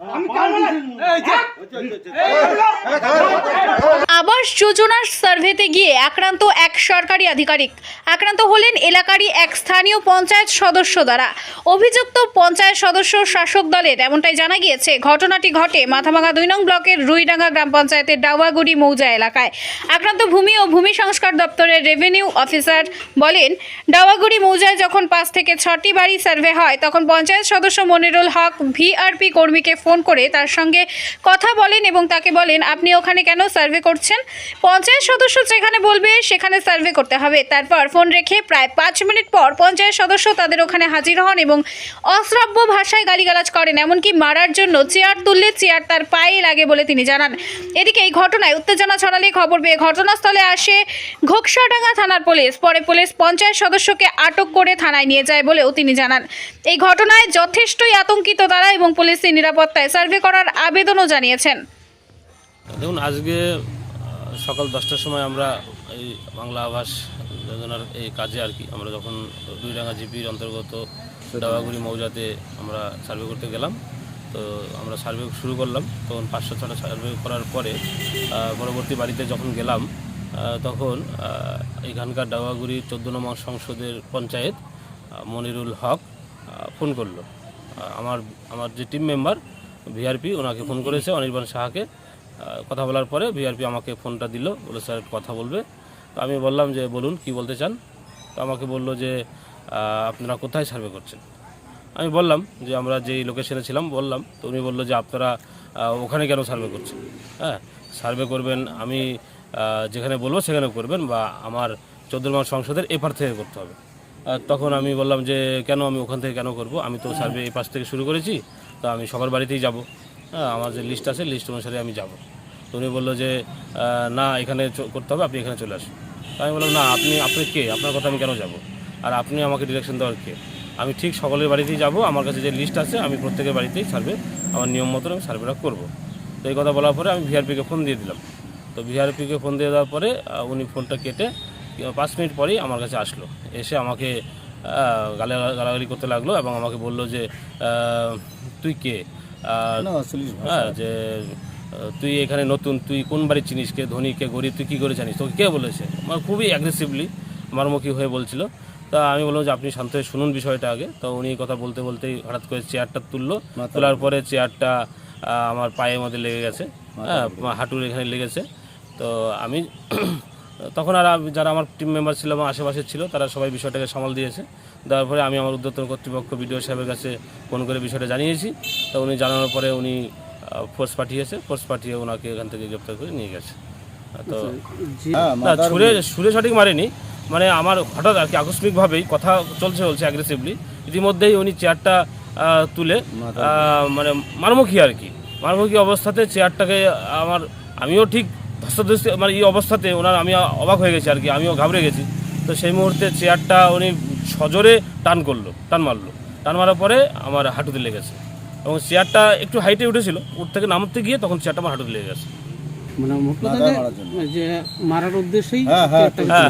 আমি আবাস যোজনার সার্ভেতে গিয়ে আক্রান্ত এক সরকারি আধিকারিক। আক্রান্ত হলেন এলাকারই এক স্থানীয় পঞ্চায়েত সদস্য দ্বারা। অভিযুক্ত পঞ্চায়েত সদস্য শাসক দলের, এমনটাই জানা গিয়েছে, ঘটনাটি ঘটে মাথাভাঙা দুই নং ব্লকের রুইডাঙ্গা গ্রাম পঞ্চায়েতের ডাওয়াগুড়ি মৌজা এলাকায়। আক্রান্ত ভূমি ও ভূমি সংস্কার দপ্তরের রেভিনিউ অফিসার বলেন, ডাওয়াগুড়ি মৌজায় যখন পাঁচ থেকে ছটি বাড়ি সার্ভে হয়, তখন পঞ্চায়েত সদস্য মনিরুল হক, ভিআরপি কর্মীকে ফোন করে তার সঙ্গে কথা বলেন এবং তাকে বলেন, আপনি ওখানে কেন সার্ভে করছেন? পঞ্চায়েত সদস্য যেখানে বলবে সেখানে সার্ভে করতে হবে। তারপর ফোন রেখে প্রায় পাঁচ মিনিট পর পঞ্চায়েত সদস্য তাদের ওখানে হাজির হন এবং অশ্রাব্য ভাষায় গালিগালাজ করেন, এমনকি মারার জন্য চেয়ার তুললে চেয়ার তার পায়ে লাগে বলে তিনি জানান। এদিকে এই ঘটনায় উত্তেজনা ছড়ালে খবর পেয়ে ঘটনাস্থলে আসে ঘোকসাডাঙ্গা থানার পুলিশ। পরে পুলিশ পঞ্চায়েত সদস্যকে আটক করে থানায় নিয়ে যায় বলেও তিনি জানান। এই ঘটনায় যথেষ্টই আতঙ্কিত তারা এবং পুলিশের নিরাপত্তায় সার্ভে করার আবেদনও জানিয়েছেন। দেখুন, আজকে সকাল দশটার সময় আমরা এই বাংলা আবাস যোজনার এই কাজে আর কি, আমরা যখন দুইডাঙ্গা জিপির অন্তর্গত দাওয়াগুড়ি মৌজাতে আমরা সার্ভে করতে গেলাম, তো আমরা সার্ভে শুরু করলাম। তখন পাঁচশো ছটা সার্ভে করার পরে পরবর্তী বাড়িতে যখন গেলাম তখন এখানকার ডাওয়াগুড়ি চোদ্দ নম্বর সংসদের পঞ্চায়েত মনিরুল হক ফোন করল। আমার আমার যে টিম মেম্বার, ভিআরপি, ওনাকে ফোন করেছে অনির্বাণ সাহাকে। কথা বলার পরে ভিআরপি আমাকে ফোনটা দিল বলে স্যার কথা বলবে। তো আমি বললাম যে, বলুন, কি বলতে চান? তো আমাকে বলল যে আপনারা কোথায় সার্ভে করছেন? আমি বললাম যে, আমরা যেই লোকেশনে ছিলাম, বললাম। তো উনি বলল যে, আপনারা ওখানে কেন সার্ভে করছেন? হ্যাঁ সার্ভে করবেন, আমি যেখানে বলব সেখানে করবেন বা আমার চোদ্দ নম্বর সংসদের এপার থেকে করতে হবে। তখন আমি বললাম যে, কেন আমি ওখান থেকে কেন করব? আমি তো সার্ভে এই পাশ থেকে শুরু করেছি, তো আমি সবার বাড়িতেই যাব। আমার যে লিস্ট আছে লিস্ট অনুসারে আমি যাব। তো উনি বলল যে না, এখানে করতে হবে, আপনি এখানে চলে আসুন। আমি বললাম, না, আপনি আপনি কে? আপনার কথা আমি কেন যাব? আর আপনি আমাকে ডিরেকশন দেওয়ার কে? আমি ঠিক সকলের বাড়িতেই যাব, আমার কাছে যে লিস্ট আছে, আমি প্রত্যেকের বাড়িতেই সার্ভে আমার নিয়ম মতন আমি সার্ভেটা করব। তো এই কথা বলার পরে আমি ভিআরপিকে ফোন দিয়ে দিলাম। তো ভিআরপিকে ফোন দিয়ে দেওয়ার পরে উনি ফোনটা কেটে পাঁচ মিনিট পরেই আমার কাছে আসলো। এসে আমাকে গালা গালাগালি করতে লাগল এবং আমাকে বলল যে তুই কে? হ্যাঁ যে তুই এখানে নতুন তুই কোন বাড়ি চিনিস কে ধনী কে গরিব তুই কী করে জানিস? তোকে কে বলেছে? আমার খুবই অ্যাগ্রেসিভলি মারমুখী হয়ে বলছিল। তা আমি বললাম যে আপনি শান্ত হয়ে শুনুন বিষয়টা আগে। তো উনি কথা বলতে বলতেই হঠাৎ করে চেয়ারটা তুললো। তোলার পরে চেয়ারটা আমার পায়ের মধ্যে লেগে গেছে। হ্যাঁ হাঁটুর এখানে লেগেছে। তো আমি তখন আর যারা আমার টিম মেম্বার ছিল এবং আশেপাশে ছিল তারা সবাই বিষয়টাকে সামাল দিয়েছে। দেওয়ার পরে আমি আমার উদ্যোতন কর্তৃপক্ষ বিডিও সাহেবের কাছে ফোন করে বিষয়টা জানিয়েছি। তো উনি জানানোর পরে উনি ফোর্স পাঠিয়েছে। ফোর্স পাঠিয়ে ওনাকে এখান থেকে গ্রেপ্তার করে নিয়ে গেছে। তো না ছুড়ে সুরে সঠিক মারেনি। মানে আমার হঠাৎ আর কি আকস্মিকভাবেই কথা চলছে চলছে অ্যাগ্রেসিভলি ইতিমধ্যেই উনি চেয়ারটা তুলে মানে মারমুখী আর কি। মারমুখী অবস্থাতে চেয়ারটাকে আমার আমিও ঠিক ধস্তাধস্তি মানে এই অবস্থাতে ওনার আমি অবাক হয়ে গেছি আর কি আমিও ঘাবড়ে গেছি। তো সেই মুহূর্তে চেয়ারটা উনি সজোরে টান করল টান মারলো। টান মারার পরে আমার হাঁটুতে লেগেছে এবং চেয়ারটা একটু হাইটে উঠেছিল ওর থেকে নামতে গিয়ে তখন চেয়ারটা আমার হাঁটুতে লেগে গেছে। মানে যে- মারার উদ্দেশ্যেই হ্যাঁ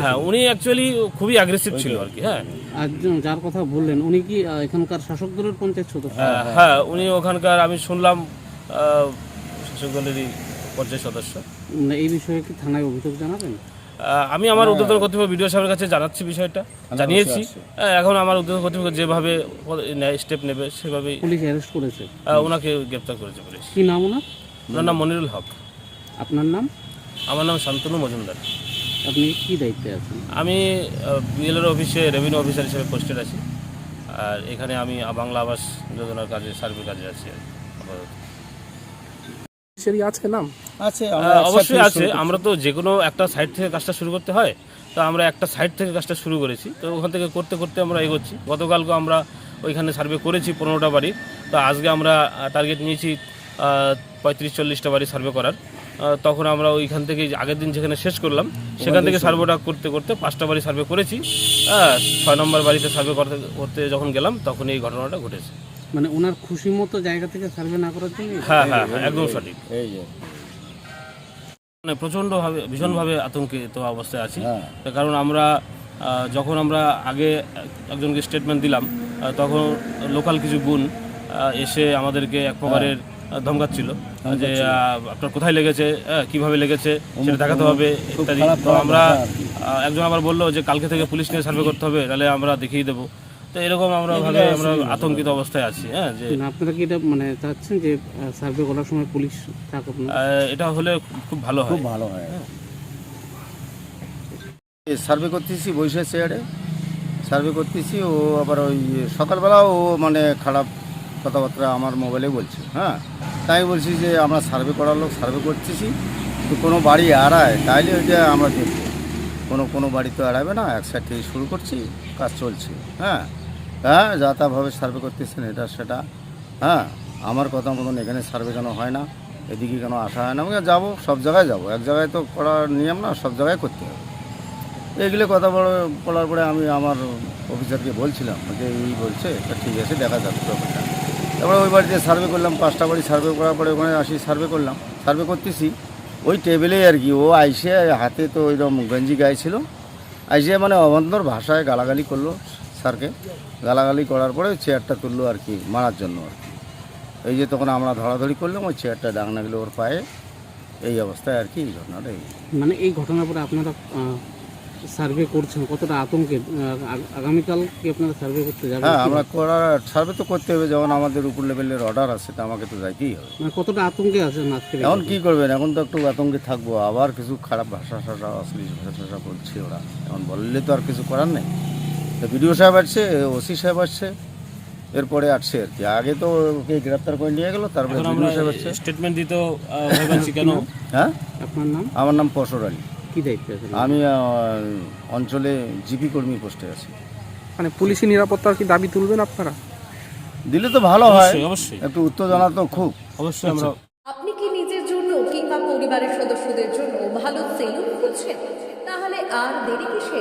হ্যাঁ উনি অ্যাকচুয়ালি খুবই অ্যাগ্রেসিভ ছিল আর কি হ্যাঁ। আর যার কথা বললেন উনি কি এখানকার শাসক দলের পঞ্চায়েত সদস্য? হ্যাঁ, হ্যাঁ উনি ওখানকার আমি শুনলাম শাসক দলেরই পঞ্চায়েত সদস্য। মানে এই বিষয়ে কি থানায় অভিযোগ জানাবেন? আমি আমার উদ্যোতন কর্তৃপক্ষ বিডিও সাহেবের কাছে জানাচ্ছি বিষয়টা জানিয়েছি। হ্যাঁ, এখন আমার উদ্যোতন কর্তৃপক্ষ যেভাবে স্টেপ নেবে সেভাবেই পুলিশ অ্যারেস্ট করেছে। ওনাকে গ্রেপ্তার করেছে পুলিশ। কি নাম ওনার? ওনার নাম মনিরুল হক। আপনার নাম? আমার নাম শান্তনু মজুমদার। আপনি কি দায়িত্বে আছেন? আমি বিএলআর অফিসে রেভিনিউ অফিসার হিসেবে পোস্টেড আছি। আর এখানে আমি বাংলা আবাস যোজনার কাজে সার্ভে কাজে আছি আর আপাতত। সেরি আছে নাম? আছে অবশ্যই আছে। আমরা তো যে কোনো একটা সাইড থেকে কাজটা শুরু করতে হয় তো আমরা একটা সাইড থেকে কাজটা শুরু করেছি। তো ওখান থেকে করতে করতে আমরা এগোচ্ছি। গতকালকে আমরা ওইখানে সার্ভে করেছি পনেরোটা বাড়ি। তো আজকে আমরা টার্গেট নিয়েছি পঁয়ত্রিশ চল্লিশটা বাড়ি সার্ভে করার। তখন আমরা ওইখান থেকে আগের দিন যেখানে শেষ করলাম সেখান থেকে সার্ভেটা করতে করতে পাঁচটা বাড়ি সার্ভে করেছি। হ্যাঁ ছয় নম্বর বাড়িতে সার্ভে করতে করতে যখন গেলাম তখন এই ঘটনাটা ঘটেছে। মানে ওনার খুশি মতো জায়গা থেকে সার্ভে না করার জন্য? হ্যাঁ হ্যাঁ হ্যাঁ একদম সঠিক। এই যে। মানে প্রচণ্ডভাবে ভীষণভাবে আতঙ্কিত অবস্থায় আছি। হ্যাঁ। কারণ আমরা আহ, যখন আমরা আগে একজনকে স্টেটমেন্ট দিলাম তখন লোকাল কিছু গুণ এসে আমাদেরকে এক প্রকারের আহ, ধমকাচ্ছিল। যে আহ, আপনার কোথায় লেগেছে আহ, কীভাবে লেগেছে সেটা দেখাতে হবে ইত্যাদি। তো আমরা একজন আবার বলল যে কালকে থেকে পুলিশ নিয়ে সার্ভে করতে হবে তাহলে আমরা দেখিয়ে দেবো। তো এরকম আমরা ভাবে আমরা আতঙ্কিত অবস্থায় আছি হ্যাঁ যে আপনারা কি এটা মানে চাচ্ছেন যে সার্ভে করার সময় পুলিশ থাকুক এটা হলে খুব ভালো হয়। খুব ভালো হয়। সার্ভে করতেছি বৈশাখ চেয়ারে সার্ভে করতেছি ও আবার ওই সকালবেলা ও মানে খারাপ কথাবার্তা আমার মোবাইলে বলছে হ্যাঁ। তাই বলছি যে আমরা সার্ভে করার লোক সার্ভে করতেছি তো কোনো বাড়ি আড়ায় তাইলে ওইটা আমরা দেখব। কোনো কোনো বাড়ি তো আড়াবে না এক সাইড থেকে শুরু করছি কাজ চলছে হ্যাঁ। হ্যাঁ যা তাভাবে সার্ভে করতেছেন, এটা সেটা। হ্যাঁ আমার কথা মতন এখানে সার্ভে কেন হয় না? এদিকে কেন আসা হয় না? আমি যাব, সব জায়গায় যাব। এক জায়গায় তো করার নিয়ম না, সব জায়গায় করতে হবে। এগুলো কথা বলে, বলার পরে আমি আমার অফিসারকে বলছিলাম, যে এই বলছে, তা ঠিক আছে, দেখা যাবে ব্যাপারটা। তারপরে ওই বাড়িতে সার্ভে করলাম, পাঁচটা বাড়ি সার্ভে করার পরে ওখানে আসি সার্ভে করলাম। সার্ভে করতেছি, ওই টেবিলে আর কি, ও আইসে হাতে তো ওইরকম গঞ্জি গায়ে আইসে মানে অবান্তর ভাষায় গালাগালি করল স্যারকে গালাগালি করার পরে চেয়ারটা তুললো আর কি মারার জন্য আর কি। এই যে তখন আমরা ধরাধরি করলাম ওই চেয়ারটা ডাং লাগল ওর পায়ে এই অবস্থায় আর কি এই ঘটনাটা এই। মানে এই ঘটনার পরে আপনারা সার্ভে করছেন কতটা আতঙ্কে? আগামীকাল কি আপনারা সার্ভে করতে যাবেন হ্যাঁ আমরা করার সার্ভে তো করতে হবে যেমন আমাদের উপর লেভেলের অর্ডার আছে তা আমাকে তো যাইতেই হবে। মানে কতটা আতঙ্কে আছেন আজকে? এখন কী করবেন? এখন তো একটু আতঙ্কে থাকব আবার কিছু খারাপ ভাষা টাষা অশ্লীল ভাষা টাষা বলছে ওরা। এখন বললে তো আর কিছু করার নেই। বিডিও সাহেব আসছে ওসি সাহেব আসছে এরপরে আসছে আর কি। আগে তো ওকে গ্রেপ্তার করে নিয়ে গেল তারপরে বিডিও সাহেব আসছে। স্টেটমেন্ট ভয় কেন? হ্যাঁ? আপনার নাম? আমার নাম পশর আলী। কি দায়িত্ব আমি অঞ্চলে জিপি কর্মী পোস্টে আছি। মানে পুলিশি নিরাপত্তার কি দাবি তুলবেন আপনারা? দিলে তো ভালো হয়। অবশ্যই অবশ্যই। একটু উত্তেজনা তো খুব। অবশ্যই আমরা আপনি কি নিজের জন্য কিংবা পরিবারের সদস্যদের জন্য ভালো সেলুন খুঁজছেন? তাহলে আর দেরি কিসে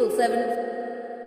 two three two triple seven